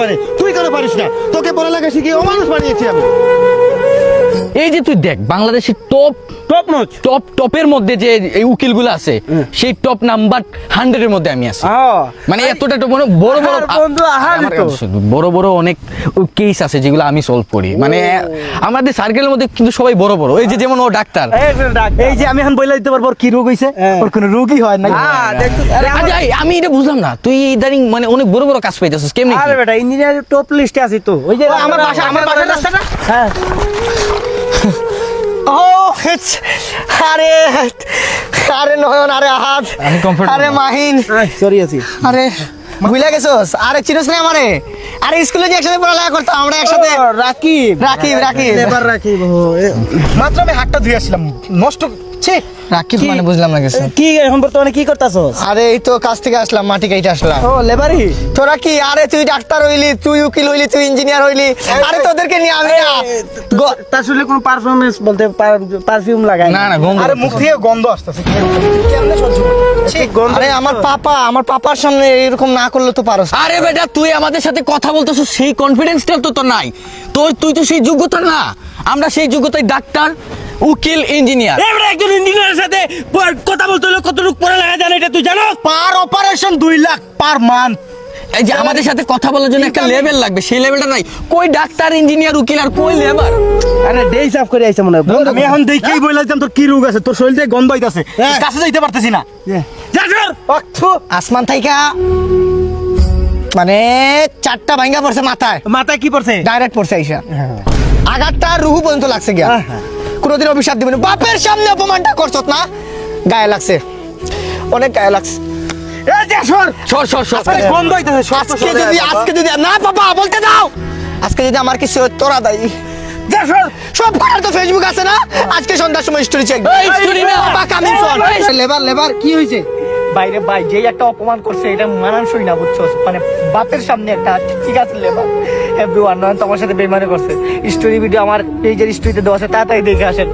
পারে। তুই কেন পারিস না? তোকে পড়ালেখা শিখিয়ে ও মানুষ বানিয়েছি আমি। এই যে তুই দেখ বাংলাদেশের টপ টপ নোচ টপ টপের মধ্যে যে এই উকিলগুলো আছে সেই টপ নাম্বার হান্ড্রেড এর মধ্যে আমি আছি। মানে এতটা তো বড় বড় বড় বন্ধু। বড় বড় অনেক কেস আছে যেগুলো আমি সলভ করি। মানে আমাদের সার্কেলের মধ্যে কিন্তু সবাই বড় বড়। এই যে যেমন ও ডাক্তার। এই যে আমি এখন বইলা দিতে পারব কি রোগ হইছে? ওর কোনো রোগই হয় না আচ্ছা, আমি এটা বুঝলাম না। তুই ইদানিং মানে অনেক বড় বড় কাজ পাইতেছিস কেমনি? আরে বেটা ইঞ্জিনিয়ার টপ লিস্টে আছি তো। ওই যে আমার বাসা আমার বাসার রাস্তাটা? হ্যাঁ। ও আরে আরে নয়ন আরে আহাত আরে। মাহিন। সরি আছি। আরে ভুলে গেছোস? আরে চিনোস না আমারে? আরে স্কুলে যে একসাথে পড়ালেখা করতাম আমরা একসাথে রাকিব। রাকিব রাকিব। এবার রাকিব মাত্র আমি হাতটা ধুয়ে আসলাম নষ্ট ছি। রাকিব মানে বুঝলাম না কিছু। কি এখন বর্তমানে কি করতাছস? আরে এই তো কাজ থেকে আসলাম মাটি কাইতে আসলাম। ও লেবারি? তোরা কি আরে তুই ডাক্তার হইলি তুই উকিল হইলি তুই ইঞ্জিনিয়ার হইলি। আরে তোদেরকে নিয়ে আমি না তার শুনলে কোনো পারফরমেন্স বলতে পারফিউম লাগাই না, না, আরে মুখ থেকে গন্ধ আসতেছে। কেমনে সহ্য আরে আমার পাপা আমার পাপার সামনে এরকম না করলে তো পারো। আরে বেটা তুই আমাদের সাথে কথা বলতেছিস সেই কনফিডেন্সটা তো তোর নাই। তোর তুই তো সেই যোগ্যতা না। আমরা সেই যোগ্যতায় ডাক্তার উকিল ইঞ্জিনিয়ার এবারে একজন ইঞ্জিনিয়ারের সাথে কথা বলতে হলে কতটুকু পড়া লাগা জানে এটা তুই জানো পার অপারেশন দুই লাখ পার মান্থ এই যে আমাদের সাথে কথা বলার জন্য একটা লেভেল লাগবে সেই লেভেলটা নাই। কই ডাক্তার ইঞ্জিনিয়ার উকিল আর কই লেবার আরে ডেই সাফ করে আইছে মনে হয়। আমি এখন দেখেই বললাম তোর কি রোগ আছে? তোর শরীর থেকে গন্ধ হইতাছে। কাছে যাইতে পারতেছি না। আসমান থাইকা। মানে চারটা ভাঙ্গা পড়ছে মাথায়। মাথায় কি পড়ছে? ডাইরেক্ট পড়ছে আইসা। আঘাতটা রুহু পর্যন্ত লাগছে গিয়া। কোনোদিন অভিশাপ দিবেন বাপের সামনে অপমানটা করছত না? গায়ে লাগছে। অনেক গায়ে লাগছে। আজকে যদি বাবা। আজকে যদি না বাবা বলতে দাও। আজকে যদি আমার কিছু তোরা দায়ী। সব করার তো ফেসবুক আছে না? আজকে সন্ধ্যার সময় স্টোরি চেক লেবার লেবার কি হয়েছে বাইরে, ভাই, যেই একটা অপমান করছে, এটা মানানসই না, বুঝছ? মানে বাপের সামনে একটা ঠিক আছে লেবার এভরিওয়ান নয় তোমার সাথে বেমানে করছে। স্টোরি ভিডিও আমার পেজের স্টোরিতে দেওয়া আছে, তাড়াতাড়ি দেখে আসেন।